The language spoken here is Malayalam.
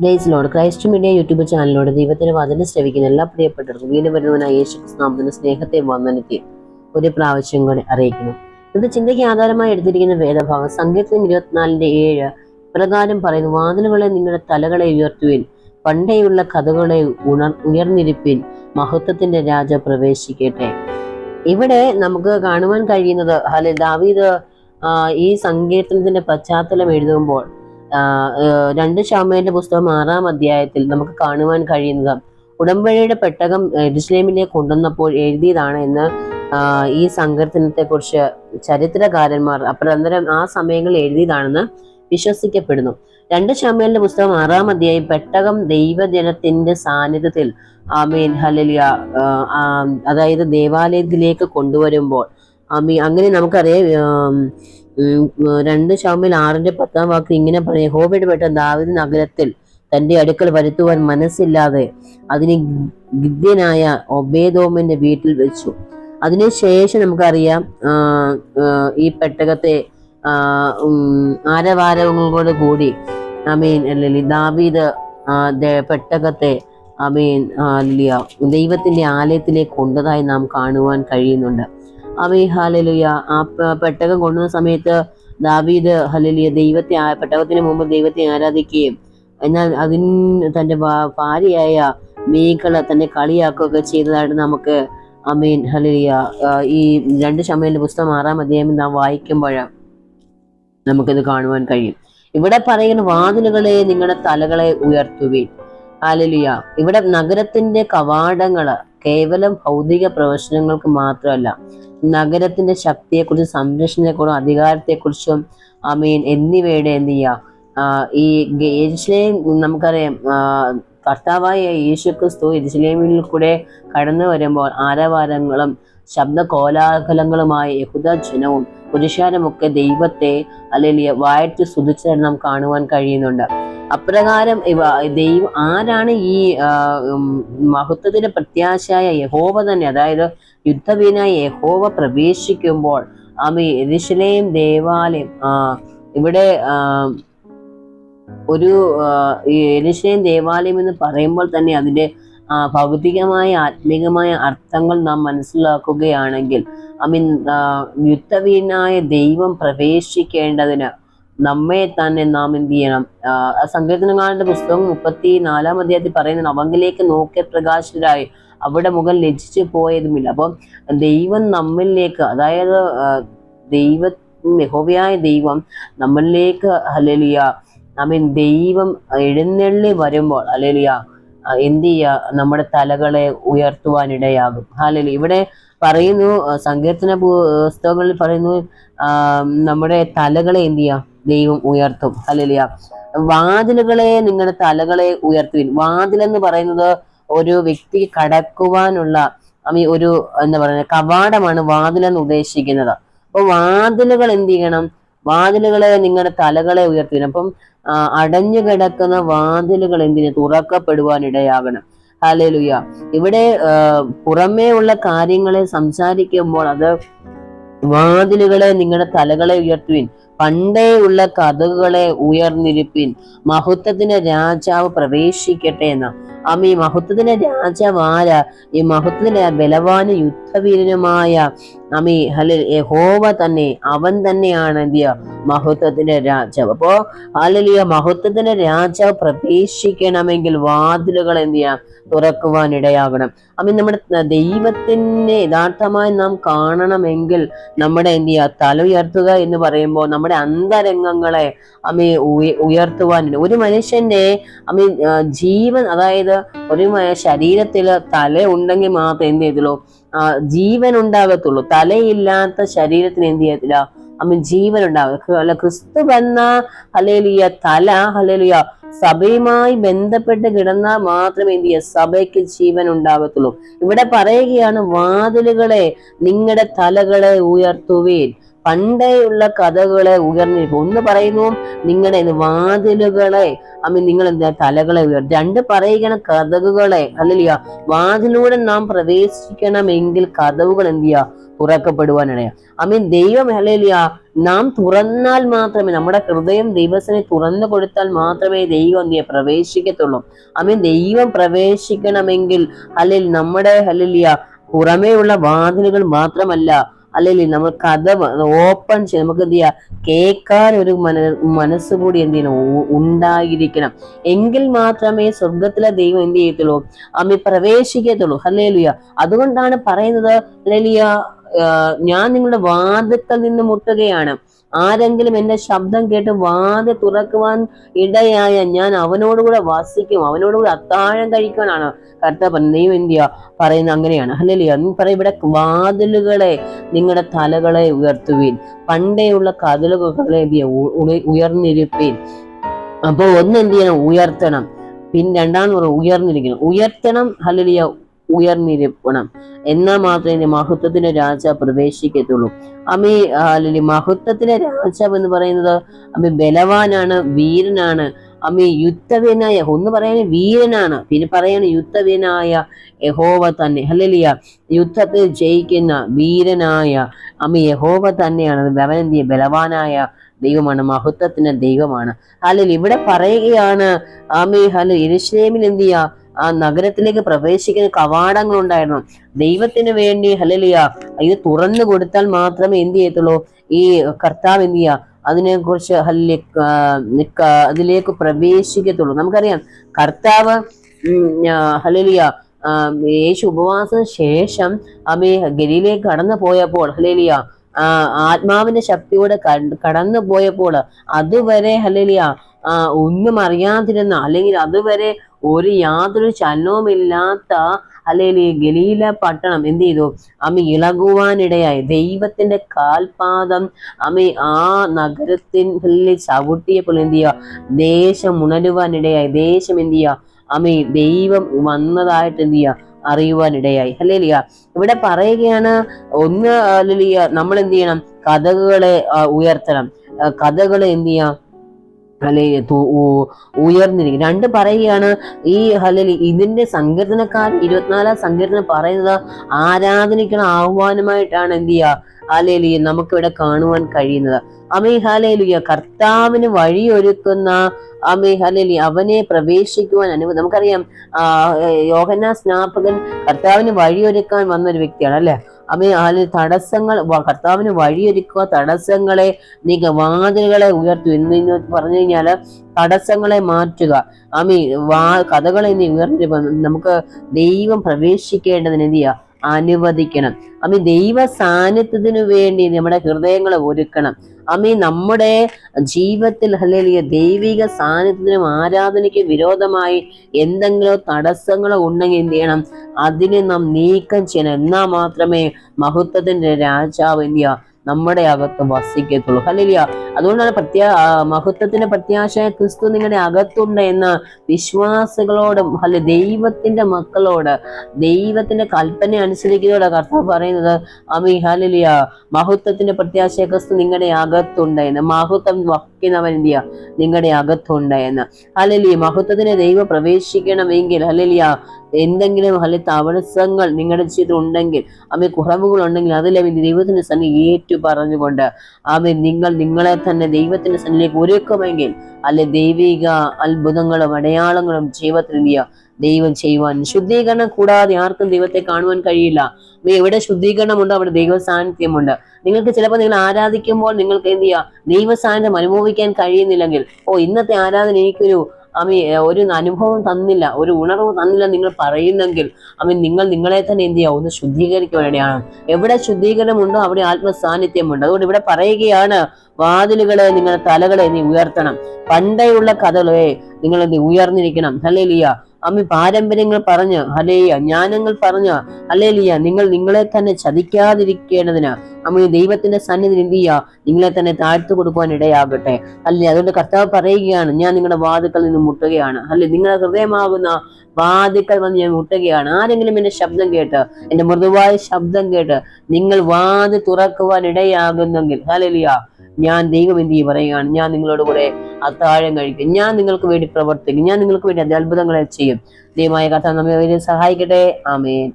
Praise lord Christ media YouTube ചാനലിലൂടെ ദൈവത്തിന്റെ വചനം ശ്രവിക്കുന്ന എല്ലാ പ്രിയപ്പെട്ടവർക്കും വീണ്ടും വരുന്നവനായ യേശു നാമത്തിന്റെ സ്നേഹത്തെ വന്ദനത്തെ ഒരു പ്രാവശ്യം കൂടെ അറിയിക്കുന്നു ഇത് ചിന്തയ്ക്ക് ആധാരമായി എടുത്തിരിക്കുന്ന വേദഭാഗം സംഗീതം ഇരുപത്തിനാലിന്റെ ഏഴ് പ്രകാരം പറയുന്നു വാതിലുകളെ നിങ്ങളുടെ തലകളെ ഉയർത്തുവിൻ പണ്ടേയുള്ള കഥകളെ ഉണർ ഉയർന്നിരിപ്പിൻ മഹത്വത്തിന്റെ രാജ പ്രവേശിക്കട്ടെ. ഇവിടെ നമുക്ക് കാണുവാൻ കഴിയുന്നത് അല്ലെ ദാവീദ് ഈ സങ്കീർത്തനത്തിന്റെ പശ്ചാത്തലം എഴുതുമ്പോൾ രണ്ട് ശാമയുടെ പുസ്തകം ആറാം അധ്യായത്തിൽ നമുക്ക് കാണുവാൻ കഴിയുന്നത് ഉടമ്പടിയുടെ പെട്ടകം എരുസലേമിലേക്ക് കൊണ്ടുവന്നപ്പോൾ എഴുതിയതാണ് എന്ന് ഈ സങ്കീർത്തനത്തെ കുറിച്ച് ചരിത്രകാരന്മാർ അപ്രന്തരം ആ സമയങ്ങളിൽ എഴുതിയതാണെന്ന് വിശ്വസിക്കപ്പെടുന്നു. രണ്ട് ഷാമേലിന്റെ പുസ്തകം ആറാം അധ്യായം പെട്ടകം ദൈവജനത്തിന്റെ സാന്നിധ്യത്തിൽ ആമീൻ ഹലലിയ അതായത് ദേവാലയത്തിലേക്ക് കൊണ്ടുവരുമ്പോൾ ആമീൻ അങ്ങനെ നമുക്കറിയാം രണ്ട് ഷാമിൽ ആറിന്റെ പത്താം വാക്ക് ഇങ്ങനെ പറയും ഹോബയുടെ പെട്ട ദാവിദ് നഗരത്തിൽ തന്റെ അടുക്കൽ വരുത്തുവാൻ മനസ്സില്ലാതെ അതിന് ഗിദ്യനായ ഒബേദോമിന്റെ വീട്ടിൽ വെച്ചു. അതിനുശേഷം നമുക്കറിയാം ഈ പെട്ടകത്തെ ആരവാരവങ്ങളോട് കൂടി അമീൻ അല്ലെങ്കിൽ ദാവീദ് പെട്ടകത്തെ അമീൻ മീൻ ദൈവത്തിന്റെ ആലയത്തിലേക്ക് കൊണ്ടതായി നാം കാണുവാൻ കഴിയുന്നുണ്ട്. അമീ ഹാലലുയ ആ പെട്ടകം കൊണ്ടുവന്ന സമയത്ത് ദാവീദ് ഹലലിയ ദൈവത്തെ പെട്ടകത്തിന് മുമ്പ് ദൈവത്തെ ആരാധിക്കുകയും എന്നാൽ അതിൻ തന്റെ ഭാര്യയായ മീകളെ തന്നെ കളിയാക്കുകയൊക്കെ ചെയ്തതായിട്ട് നമുക്ക് അമീൻ ഹലലിയ ആ, ഈ രണ്ട് ശമയിലെ പുസ്തകം ആറാം അധ്യായം നാം വായിക്കുമ്പോൾ നമുക്കിത് കാണുവാൻ കഴിയും. ഇവിടെ പറയുന്ന വാതിലുകളെ നിങ്ങളുടെ തലകളെ ഉയർത്തുവീൻ. ഹാലലിയ ഇവിടെ നഗരത്തിന്റെ കവാടങ്ങൾ കേവലം ഭൗതിക പ്രവേശനങ്ങൾക്ക് മാത്രമല്ല നഗരത്തിന്റെ ശക്തിയെക്കുറിച്ചും സംരക്ഷണത്തെക്കുറിച്ചും അധികാരത്തെക്കുറിച്ചും അമീൻ എന്നിവയുടെ എന്ത് ചെയ്യുക? ഈ യെരുശലേം നമുക്കറിയാം. കർത്താവായ യേശു ക്രിസ്തു യെരുശലേമിൽ കൂടെ കടന്നു വരുമ്പോൾ ആരവാരങ്ങളും ശബ്ദ കോലാഹലങ്ങളുമായ യഹുദ ജനവും പുരുഷാരമൊക്കെ ദൈവത്തെ അല്ലെങ്കിൽ വാഴ്ത്തി സ്തുതിച്ചതായി നാം കാണുവാൻ കഴിയുന്നുണ്ട്. അപ്രകാരം ദൈവം ആരാണ് ഈ മഹത്വത്തിന്റെ പ്രത്യാശയായ യഹോവ തന്നെ? അതായത് യുദ്ധവീനായ യഹോവ പ്രവേശിക്കുമ്പോൾ ആമി എരിശിലേയും ദേവാലയം. ആ ഇവിടെ ഒരു ഈ എരിശിലേയും ദേവാലയം എന്ന് പറയുമ്പോൾ തന്നെ അതിന്റെ ആ, ഭൗതികമായ ആത്മീകമായ അർത്ഥങ്ങൾ നാം മനസ്സിലാക്കുകയാണെങ്കിൽ ഐ മീൻ യുദ്ധവീനായ ദൈവം പ്രവേശിക്കേണ്ടതിന് നമ്മെ തന്നെ നാം എന്ത് ചെയ്യണം? സങ്കീർത്തനങ്ങളുടെ പുസ്തകം മുപ്പത്തി നാലാം അധ്യായത്തിൽ പറയുന്നത് അവങ്കിലേക്ക് നോക്കിയ പ്രകാശരായി അവിടെ മുഖം ലജിച്ചു പോയതുമില്ല. അപ്പം ദൈവം നമ്മളിലേക്ക് അതായത് ദൈവ യഹോവയായ ദൈവം നമ്മളിലേക്ക് അലലിയ ഐ മീൻ ദൈവം എഴുന്നള്ളി വരുമ്പോൾ അലലിയ എന്ത് ചെയ്യുക? നമ്മുടെ തലകളെ ഉയർത്തുവാനിടയാകും ഹാലലി ഇവിടെ പറയുന്നു സങ്കീർത്തന പുസ്തകങ്ങളിൽ പറയുന്നു നമ്മുടെ തലകളെ എന്ത് ചെയ്യുക? ദൈവം ഉയർത്തും. അല്ലെ വാതിലുകളെ നിങ്ങളുടെ തലകളെ ഉയർത്തുവിൻ. വാതിൽ എന്ന് പറയുന്നത് ഒരു വ്യക്തി കടക്കുവാനുള്ള ഒരു എന്താ പറയുക കവാടമാണ് വാതിൽ എന്ന് ഉദ്ദേശിക്കുന്നത്. അപ്പൊ വാതിലുകൾ എന്ത് ചെയ്യണം? വാതിലുകളെ നിങ്ങളുടെ തലകളെ ഉയർത്തുവിൻ. അപ്പം അടഞ്ഞു കിടക്കുന്ന വാതിലുകൾ എന്തിനു? തുറക്കപ്പെടുവാൻ ഇടയാകണം ഹാലേലുയ ഇവിടെ പുറമേ ഉള്ള കാര്യങ്ങളെ സംസാരിക്കുമ്പോൾ അത് വാതിലുകളെ നിങ്ങളുടെ തലകളെ ഉയർത്തുവിൻ. പണ്ടേ ഉള്ള കഥകളെ ഉയർന്നിരിപ്പിൻ. മഹത്വത്തിന്റെ രാജാവ് പ്രവേശിക്കട്ടെ എന്ന. അമ്മ ഈ മഹത്വത്തിന്റെ രാജാവ് ആരാ? ഈ മഹത്വത്തിന്റെ ബലവാന യുദ്ധവീരനുമായ അമി ഹലിൽ യഹോവ തന്നെ അവൻ തന്നെയാണ് എന്ത് മഹത്വത്തിന്റെ രാജാവ്. അപ്പോ ഹലലിയ മഹത്വത്തിന്റെ രാജാവ് പ്രവേശിക്കണമെങ്കിൽ വാതിലുകൾ എന്ത് ചെയ്യാം തുറക്കുവാൻ ഇടയാകണം. അമ്മ നമ്മുടെ ദൈവത്തിനെ യഥാർത്ഥമായി നാം കാണണമെങ്കിൽ നമ്മുടെ എന്ത് ചെയ്യുക? തല ഉയർത്തുക എന്ന് പറയുമ്പോൾ നമ്മുടെ അന്തരംഗങ്ങളെ അമ്മ ഉയർത്തുവാൻ ഒരു മനുഷ്യന്റെ അമ്മ ജീവൻ അതായത് ഒരു ശരീരത്തിൽ തല ഉണ്ടെങ്കിൽ മാത്രം എന്ത് ചെയ്തുള്ളൂ? ജീവൻ ഉണ്ടാകത്തുള്ളൂ തലയില്ലാത്ത ശരീരത്തിന് എന്ത് ചെയ്യത്തില്ല അമ്മ ജീവൻ ഉണ്ടാകും അല്ല ക്രിസ്തു വന്ന ഹലേലിയ തല ഹലേലിയ സഭയുമായി ബന്ധപ്പെട്ട് കിടന്നാൽ മാത്രമേ എന്ത് ചെയ്യുക സഭയ്ക്ക് ജീവൻ ഉണ്ടാകത്തുള്ളൂ ഇവിടെ പറയുകയാണ് വാതിലുകളെ നിങ്ങളുടെ തലകളെ ഉയർത്തുവീൻ. പണ്ടേയുള്ള കഥകളെ ഉയർന്നിരിക്കും. ഒന്ന് പറയുന്നു നിങ്ങളുടെ വാതിലുകളെ അമ്മ നിങ്ങൾ എന്താ തലകളെ ഉയർത്തി. രണ്ട് പറയുകയാണ് കഥകളെ. അല്ലല്ല വാതിലൂടെ നാം പ്രവേശിക്കണമെങ്കിൽ കഥകൾ എന്ത് ചെയ്യുക തുറക്കപ്പെടുവാനാണ് അമ്മീൻ ദൈവം അല്ലല്ല നാം തുറന്നാൽ മാത്രമേ നമ്മുടെ ഹൃദയം ദൈവസിനെ തുറന്നു കൊടുത്താൽ മാത്രമേ ദൈവം ചെയ്യാ? പ്രവേശിക്കത്തുള്ളൂ. അമ്മീൻ ദൈവം പ്രവേശിക്കണമെങ്കിൽ അല്ലെങ്കിൽ നമ്മുടെ ഹല്ലേലൂയ പുറമേയുള്ള വാതിലുകൾ മാത്രമല്ല അല്ലെങ്കിൽ നമ്മൾ കഥ ഓപ്പൺ ചെയ്ത് നമുക്ക് എന്ത് ചെയ്യാം കേൾക്കാൻ ഒരു മന മനസ്സ് കൂടി എന്ത് ചെയ്യണം ഉണ്ടായിരിക്കണം. എങ്കിൽ മാത്രമേ സ്വർഗത്തിലെ ദൈവം എന്ത് ചെയ്യത്തുള്ളൂ? അമ്മ പ്രവേശിക്കത്തുള്ളൂ. ഹല്ലേലുയ. അതുകൊണ്ടാണ് പറയുന്നത് ഹല്ലേലൂയ ഞാൻ നിങ്ങളുടെ വാദത്തിൽ നിന്ന് മുട്ടുകയാണ്. ആരെങ്കിലും എന്റെ ശബ്ദം കേട്ട് വാതി തുറക്കുവാൻ ഇടയായ ഞാൻ അവനോടുകൂടെ വസിക്കും അവനോടുകൂടെ അത്താഴം കഴിക്കാനാണ് കർത്താവ് നീ എന്തിയ പറയുന്നത് അങ്ങനെയാണ്. ഹല്ലേലൂയ. നീ പറയും ഇവിടെ വാതിലുകളെ നിങ്ങളുടെ തലകളെ ഉയർത്തുവീൻ. പണ്ടേയുള്ള കതിലുകളെ എന്ത് ചെയ്യുക ഉ- ഉ- അപ്പൊ ഒന്ന് എന്ത് ചെയ്യണം? ഉയർത്തണം. പിന്നെ രണ്ടാമത് ഉയർന്നിരിക്കണം. ഉയർത്തണം ഹല്ലേലൂയ. ഉയർന്നിരിക്കണം എന്നാൽ മാത്രമേ ഇതിന്റെ മഹത്വത്തിന്റെ രാജ പ്രവേശിക്കത്തുള്ളൂ. അമ്മി അല്ലെങ്കിൽ മഹത്വത്തിന്റെ രാജാവ് എന്ന് പറയുന്നത് അമ്മി ബലവാനാണ് വീരനാണ്. അമ്മി യുദ്ധവീനായ ഒന്ന് പറയാൻ വീരനാണ്. പിന്നെ പറയാണ് യുദ്ധവീനായ യഹോവ തന്നെ. ഹല്ലേലൂയ. യുദ്ധത്തിൽ ജയിക്കുന്ന വീരനായ അമ്മ യഹോവ തന്നെയാണ്. ബലവന്തി ബലവാനായ ദൈവമാണ് മഹത്വത്തിന്റെ ദൈവമാണ്. അല്ലെങ്കിൽ ഇവിടെ പറയുകയാണ് ആമി ഹലോ ഇരുശ്രേമിൽ എന്ത് ചെയ്യാ? ആ നഗരത്തിലേക്ക് പ്രവേശിക്കുന്ന കവാടങ്ങൾ ഉണ്ടായിരുന്നു ദൈവത്തിന് വേണ്ടി ഹലലിയ ഇത് തുറന്നു കൊടുത്താൽ മാത്രമേ എന്ത് ചെയ്യത്തുള്ളൂ? ഈ കർത്താവ് എന്ത് ചെയ്യുക? അതിനെ കുറിച്ച് അതിലേക്ക് പ്രവേശിക്കത്തുള്ളൂ. നമുക്കറിയാം കർത്താവ് ഹലലിയ യേശു ഉപവാസത്തിന് ശേഷം അമ്മ ഗലിയിലേക്ക് കടന്നു പോയപ്പോൾ ഹലേലിയ ആത്മാവിന്റെ ശക്തിയോടെ കട- കടന്നു പോയപ്പോൾ അതുവരെ ഹലേലിയ ഒന്നും അറിയാതിരുന്ന അല്ലെങ്കിൽ അതുവരെ ഒരു യാതൊരു ചലനവുമില്ലാത്ത അല്ലെങ്കിൽ ഗലീല പട്ടണം എന്ത് ചെയ്തു? അമ്മ ഇളകുവാനിടയായി. ദൈവത്തിന്റെ കാൽപാദം അമ്മ ആ നഗരത്തിൽ ചവിട്ടിയപ്പോൾ എന്ത് ചെയ്യുക? ദേശം ഉണരുവാനിടയായി. ദേശം എന്ത് ചെയ്യുക? അമ്മ ദൈവം വന്നതായിട്ട് എന്ത് ചെയ്യുക? അറിയുവാനിടയായി. അല്ലേ ലിയ ഇവിടെ പറയുകയാണ് ഒന്ന് ലിയ നമ്മൾ എന്ത് ചെയ്യണം? കഥകളെ ഉയർത്തണം. കഥകളെ എന്ത് ചെയ്യാം അല്ലെ ഉയർന്നിരിക്കും രണ്ട് പറയുകയാണ് ഈ അല്ലെങ്കിൽ ഇതിന്റെ സങ്കീർത്തനക്കാർ ഇരുപത്തിനാലാം സങ്കീർത്തനം പറയുന്നത് ആരാധനയ്ക്കുള്ള ആഹ്വാനമായിട്ടാണ് എന്ത് ചെയ്യുക? ഹാലേലി നമുക്കിവിടെ കാണുവാൻ കഴിയുന്നത്. അമേ ഹാലേലുയ കർത്താവിന് വഴിയൊരുക്കുന്ന അമേ ഹലലി അവനെ പ്രവേശിക്കുവാൻ അനുഭവം നമുക്കറിയാം ആ യോഹന്ന സ്നാപകൻ കർത്താവിന് വഴിയൊരുക്കാൻ വന്ന ഒരു വ്യക്തിയാണ് അല്ലെ? അമേ ഹാലെ തടസ്സങ്ങൾ കർത്താവിന് വഴിയൊരുക്കുക തടസ്സങ്ങളെ നീക്ക വാതിലുകളെ ഉയർത്തു എന്ന് പറഞ്ഞു കഴിഞ്ഞാൽ തടസ്സങ്ങളെ മാറ്റുക. ആമി വാ കഥകളെ നീ ഉയർത്തി നമുക്ക് ദൈവം പ്രവേശിക്കേണ്ടതിന് എന്ത് ചെയ്യുക അനുവദിക്കണം. അമ്മ ദൈവ സാന്നിധ്യത്തിനു വേണ്ടി നമ്മുടെ ഹൃദയങ്ങളെ ഒരുക്കണം. അമ്മി നമ്മുടെ ജീവിതത്തിൽ അല്ലെങ്കിൽ ദൈവിക സാന്നിധ്യത്തിനും ആരാധനയ്ക്ക് വിരോധമായി എന്തെങ്കിലും തടസ്സങ്ങളോ ഉണ്ടെങ്കിൽ എന്ത് ചെയ്യണം? അതിനെ നാം നീക്കം ചെയ്യണം. എന്നാൽ മാത്രമേ മഹത്വത്തിന്റെ രാജാവ് എന്ത് ചെയ്യുക? നമ്മുടെ അകത്ത് വസിക്കത്തുള്ളൂ. ഹല്ലേലൂയ. അതുകൊണ്ടാണ് പ്രത്യാ മഹത്വത്തിന്റെ പ്രത്യാശ ക്രിസ്തു നിങ്ങളുടെ അകത്തുണ്ട് എന്ന് വിശ്വാസികളോടും അല്ലെ ദൈവത്തിന്റെ മക്കളോട് ദൈവത്തിന്റെ കൽപ്പന അനുസരിക്കുന്നതോടെ കർത്താവ് പറയുന്നത് അമി ഹലിയ മഹത്വത്തിന്റെ പ്രത്യാശ ക്രിസ്തു നിങ്ങളുടെ അകത്തുണ്ട് എന്ന്. മഹത്വം വഹിക്കുന്നവൻ എന്ത് ചെയ്യുക നിങ്ങളുടെ അകത്തുണ്ട് എന്ന്. ഹലലിയ മഹത്വത്തിന് ദൈവം പ്രവേശിക്കണമെങ്കിൽ ഹലലിയ എന്തെങ്കിലും അല്ലെ തടസ്സങ്ങൾ നിങ്ങളുടെ ജീവിതത്തിൽ ഉണ്ടെങ്കിൽ അമ്മ കുറവുകൾ ഉണ്ടെങ്കിൽ അതിലവൻ ദൈവത്തിന്റെ സന്നി ഏറ്റു പറഞ്ഞുകൊണ്ട് അവൻ നിങ്ങൾ നിങ്ങളെ തന്നെ ദൈവത്തിന്റെ സന്നിലേക്ക് ഒരുക്കുമെങ്കിൽ അല്ലെ ദൈവിക അത്ഭുതങ്ങളും അടയാളങ്ങളും ജീവിതത്തിൽ ചെയ്യുക ദൈവം ചെയ്യുവാൻ. ശുദ്ധീകരണം കൂടാതെ ആർക്കും ദൈവത്തെ കാണുവാൻ കഴിയില്ല. എവിടെ ശുദ്ധീകരണമുണ്ടോ അവിടെ ദൈവ സാന്നിധ്യമുണ്ട് നിങ്ങൾക്ക് ചിലപ്പോൾ നിങ്ങൾ ആരാധിക്കുമ്പോൾ നിങ്ങൾക്ക് എന്ത് ചെയ്യുക ദൈവ സാന്നിധ്യം അനുഭവിക്കാൻ കഴിയുന്നില്ലെങ്കിൽ ഓ ഇന്നത്തെ ആരാധന എനിക്കൊരു അമ്മ ഒരു അനുഭവം തന്നില്ല ഒരു ഉണർവ് തന്നില്ല നിങ്ങൾ പറയുന്നെങ്കിൽ അമി നിങ്ങൾ നിങ്ങളെ തന്നെ എന്ത് ചെയ്യുക ഒന്ന് ശുദ്ധീകരിക്കുവാനാണ് എവിടെ ശുദ്ധീകരണമുണ്ടോ അവിടെ ആത്മസാന്നിധ്യമുണ്ട്. അതുകൊണ്ട് ഇവിടെ പറയുകയാണ് വാതിലുകളെ നിങ്ങളുടെ തലകളെ നീ ഉയർത്തണം. പണ്ടേയുള്ള കഥകളെ നിങ്ങൾ എന്ത് ഉയർന്നിരിക്കണം. ഹല്ലേലൂയ. അമ്മ പാരമ്പര്യങ്ങൾ പറഞ്ഞ് ഹലേയ ജ്ഞാനങ്ങൾ പറഞ്ഞ് ഹലേലിയ നിങ്ങൾ നിങ്ങളെ തന്നെ ചതിക്കാതിരിക്കേണ്ടതിന് അമ്മ ദൈവത്തിന്റെ സന്നിധി എന്ത് ചെയ്യുക? നിങ്ങളെ തന്നെ താഴ്ത്തു കൊടുക്കുവാൻ ഇടയാകട്ടെ. അല്ലേ അതുകൊണ്ട് കർത്താവ് പറയുകയാണ് ഞാൻ നിങ്ങളുടെ വാതുക്കൾ നിന്ന് മുട്ടുകയാണ്. അല്ലെ നിങ്ങളുടെ ഹൃദയമാകുന്ന വാതുക്കൾ വന്ന് ഞാൻ മുട്ടുകയാണ്. ആരെങ്കിലും എന്റെ ശബ്ദം കേട്ട് എന്റെ മൃദുവായ ശബ്ദം കേട്ട് നിങ്ങൾ വാത് തുറക്കുവാൻ ഇടയാകുന്നെങ്കിൽ ഹലലിയ ഞാൻ ദൈവം എന്ത് പറയുകയാണ് ഞാൻ നിങ്ങളോട് കൂടെ അത്താഴം കഴിക്കും ഞാൻ നിങ്ങൾക്ക് വേണ്ടി പ്രവർത്തിക്കും. ഞാൻ നിങ്ങൾക്ക് വേണ്ടി അത്ഭുതങ്ങളെ ചെയ്യും. ദൈവമായ കഥ നമ്മെ സഹായിക്കട്ടെ. ആമേൻ.